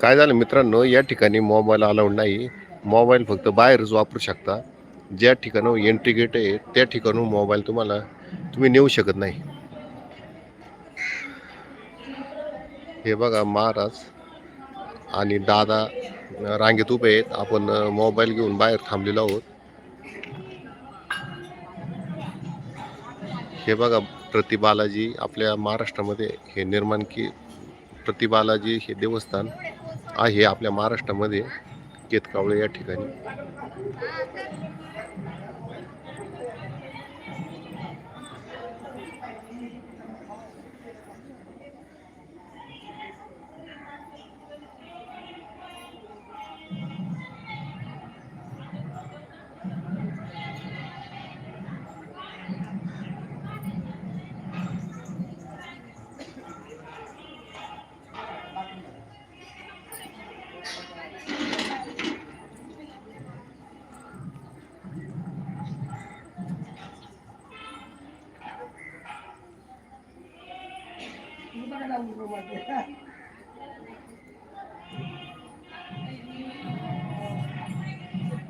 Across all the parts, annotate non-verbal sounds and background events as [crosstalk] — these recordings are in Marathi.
काय झालं मित्रांनो या ठिकाणी मोबाईल अलाउड नाही. मोबाईल फक्त बाहेरच वापरू शकता. ज्या ठिकाणी एंट्री गेट आहे त्या ठिकाणून मोबाईल तुम्हाला तुम्ही नेऊ शकत नाही. हे बघा महाराज आणि दादा रांगेत उभे आहेत. आपण मोबाईल घेऊन बाहेर थांबलेलो आहोत. हे बघा प्रतिबालाजी आपल्या महाराष्ट्रामध्ये हे निर्माण की प्रतिबालाजी हे देवस्थान. आहे आपल्या महाराष्ट्रामध्ये केतकावळे या ठिकाणी.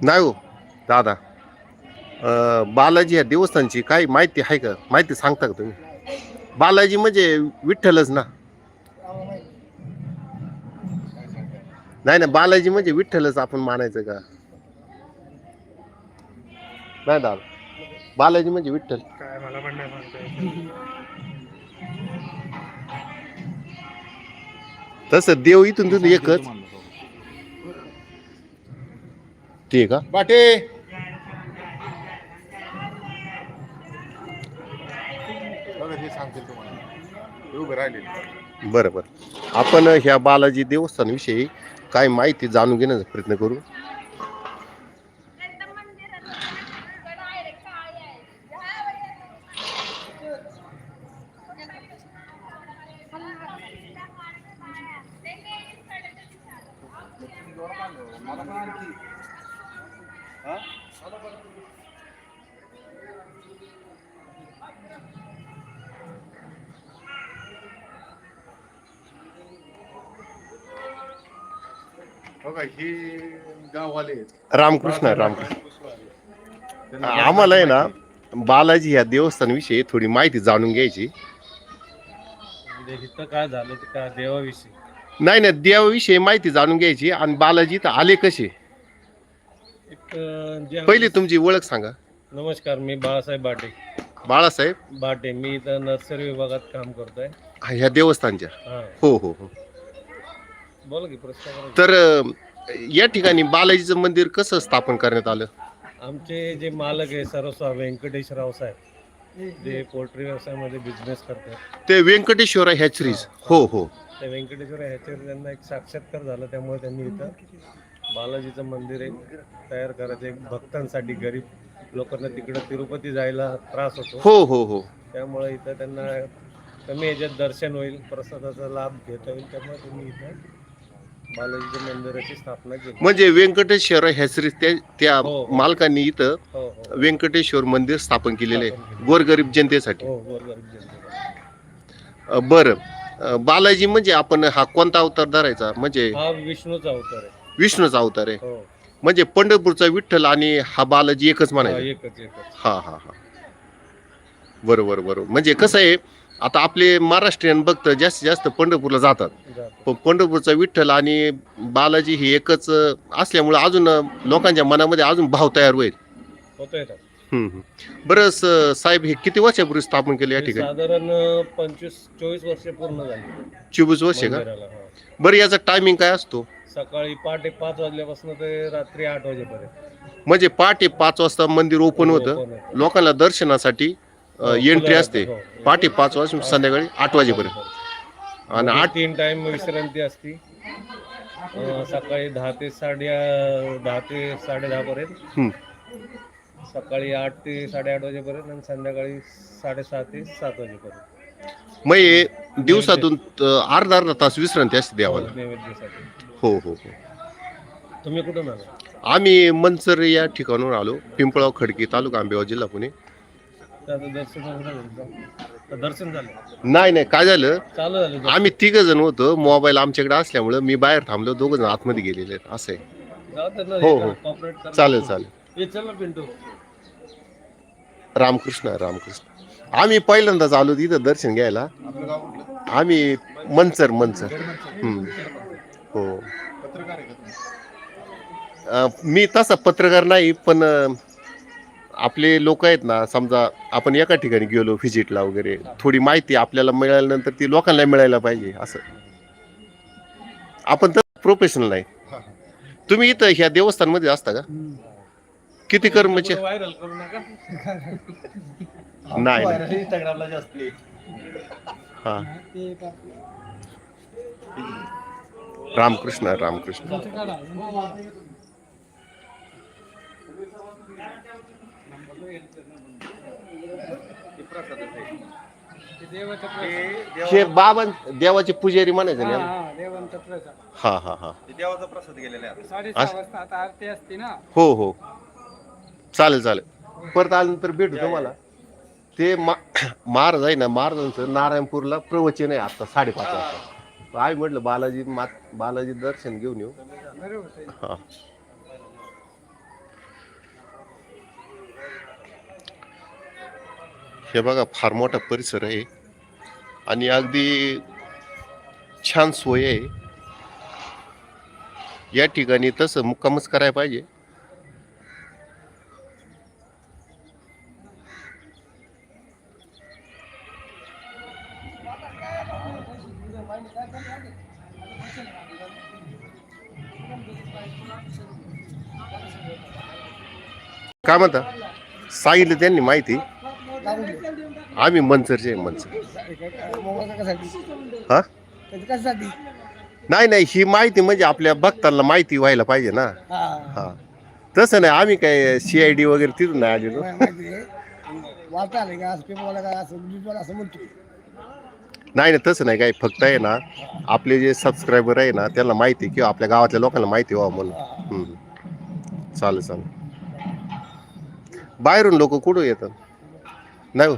नाही हो दादा. अं, बालाजी या देवस्थानची काही माहिती आहे का? माहिती सांगता का तुम्ही? बालाजी म्हणजे विठ्ठलच ना? नाही ना बालाजी म्हणजे विठ्ठलच आपण मानायचं का? नाही दादा. बालाजी म्हणजे विठ्ठल. काय मला पण नाही सांगता येत. तसं देव इथून तिथून एकच. ते का? बाटे. बरं बरं. आपण ह्या बालाजी देवस्थानाविषयी काय माहिती जाणून घेण्याचा प्रयत्न करू. बघा हे गाववाले आहेत. रामकृष्ण रामकृष्ण त्यांना आम्हाला आहे ना बालाजी ह्या देवस्थानाविषयी थोडी माहिती जाणून घ्यायची. म्हणजे इथं काय झालं ते काय देवाविषयी? नाही नाही देवाविषयी माहिती जाणून घ्यायची. आणि बालाजी इथं आले कसे? एक अं, जे पहिली तुमची ओळख सांगा. नमस्कार मी बाळासाहेब बाटे. बाळासाहेब? बाटे मी इथं नर्सरी विभागात काम करतोय. ह्या देवस्थानच्या? हा. हो हो हो. बोला की प्रश्न करा. की. तर अं, या ठिकाणी बालाजीचं मंदिर कसं स्थापन करण्यात आलं? आमचे जे मालक आहे सर्वस्वा व्यंकटेशराव साहेब जे पोल्ट्री व्यवसायामध्ये बिझनेस करतात. ते व्यंकटेश्वर हॅचरीज हो हो. त्या व्यंकटेश्वर ह्याच्यावर त्यांना एक साक्षात्कार झाला त्यामुळे त्यांनी इथं बालाजीचं मंदिर एक तयार करायचं एक भक्तांसाठी गरीब लोकांना तिकडं तिरुपती जायला त्रास होतो हो हो हो त्यामुळे इथं त्यांना कमी ह्याच्यात दर्शन होईल प्रसादाचा लाभ घेता येईल त्यामुळे त्यांनी इथं बालाजीच्या मंदिराची स्थापना केली म्हणजे व्यंकटेश्वर हॅचरीज त्या त्या हो, हो. मालकांनी इथं हो हो व्यंकटेश्वर मंदिर स्थापन केलेले स्थापन आहे. गोरगरीब जनतेसाठी हो गोरगरीब जनतेला. अ, बरं अ, बालाजी म्हणजे आपण हा कोणता अवतार धरायचा? म्हणजे हा विष्णूचा अवतार आहे. विष्णूचा अवतार आहे. हो. म्हणजे पंढरपूरचा विठ्ठल आणि हा बालाजी एकच हा, म्हणायचा. एकच एकच. हा हा हा. बरोबर बरोबर. म्हणजे कसं आहे आता आपले महाराष्ट्रीयन भक्त जास्तीत जास्त पंढरपूरला जातात. जातो. पण पंढरपूरचा विठ्ठल आणि बालाजी हे एकच असल्यामुळे अजून लोकांच्या मनामध्ये अजून भाव तयार होईल. बरं स- साहेब हे किती वर्षापूर्वी स्थापन केले या हे ठिकाणी? साधारण पंचवीस चोवीस वर्ष पूर्ण झाली. चोवीस वर्ष का? मंदिराला, हा. बरं याचा टायमिंग काय असतो? सकाळी पहाटे पाच वाजल्यापासून ते रात्री आठ वाजेपर्यंत. म्हणजे पहाटे पाच वाजता मंदिर ओपन होतं. Open होतं. लोकांना दर्शनासाठी एंट्री असते. हो. पहाटे पाच वाजून संध्याकाळी आठ वाजेपर्यंत. आणि आठ तीन टाइम विश्रांती असती. अं, सकाळी दहा ते साडे दहा ते साडे दहा पर्यंत हं. सकाळी आठ ते साडेआठ वाजेपर्यंत आणि संध्याकाळी साडेसहा ते सात वाजेपर्यंत. मग हे दिवसातून अ, अर्धा अर्धा तास विश्रांती असते देवाला. नैवेद्यासाठी हो हो हो. तुम्ही कुठून आला आम्ही मनसर या ठिकाणून आलो पिंपळाव खडकी तालुका आंबेगाव जिल्हा पुणे. तर आता दर्शन झालं का? तर दर्शन झालं. नाही नाही काय झालं? चालू झालं दर्शन. आम्ही तिघ जण होतो मोबाईल आमच्याकडे असल्यामुळं मी बाहेर थांबलो दोघ जण आतमध्ये गेलेले आहेत असं आहे. जाऊ दे ना, हो, हे करा. चालेल चालेल. ये चल ना पिंटू. रामकृष्ण रामकृष्ण. आम्ही पहिल्यांदाच आलो तिथं दर्शन घ्यायला. आपलं गाव कुठलं आम्ही मनसर मनसर. हम्म. हो. पत्रकार आहे का तुम्ही अं, मी तसा पत्रकार नाही पण अं, आपले लोक आहेत ना समजा आपण एका ठिकाणी गेलो व्हिजिटला वगैरे थोडी माहिती आपल्याला मिळाल्यानंतर ती लोकांना मिळायला पाहिजे असं. आपण तर प्रोफेशनल नाही. तुम्ही इथं ह्या देवस्थानमध्ये असता का? किती कर्मचारी व्हायरल करू नका. नाही. इंस्टाग्रामला जास्त. हा. रामकृष्ण रामकृष्ण. हे बाबन देवाचे पुजारी म्हणायचे ना हा हा हा देवाचा प्रसाद गेलेला आहे साडेसहा वाजता आता आरती असते ना. हो हो. चालेल चालेल. परत आल्यानंतर भेटू तुम्हाला. ते मा [clears throat] महाराज आहे ना महाराजांचं नारायणपूरला प्रवचन आहे आता साडेपाच वाजता. आम्ही म्हटलं बालाजी मात बालाजी दर्शन घेऊन येऊ. हा. हे बघा फार मोठा परिसर आहे. आणि अगदी छान सोय आहे. या ठिकाणी तसं मुक्कामच करायला पाहिजे. काय म्हणता? सांगितलं त्यांनी माहिती. आम्ही मनसरचे मनसर. हा? नाही नाही ही माहिती म्हणजे आपल्या भक्तांना माहिती व्हायला पाहिजे ना. हा. तसं नाही आम्ही काय सी आय डी वगैरे तिथून नाही आलेलो. वार्ता आले का असं पेपरवाला काय असं न्यूजवाला असं म्हणतो. नाही नाही तसं नाही काय. फक्त आहे ना आपले जे सबस्क्रायबर आहे ना त्यांना माहिती किंवा आपल्या गावातल्या लोकांना माहिती व्हावं म्हणून. हम्म. चालेल चालेल. बाहेरून लोक कुठं येतात? नाही हो.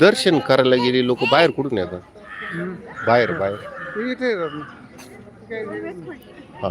दर्शन करायला गेली लोक बाहेर कुठून येतात? बाहेर बाहेर. इथे हा.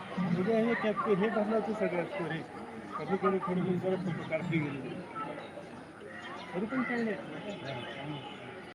म्हणजे हे धरणाची सगळ्यात स्टोरी कधी कधी थोडी फोटो काढली गेली. तरी पण काय नाही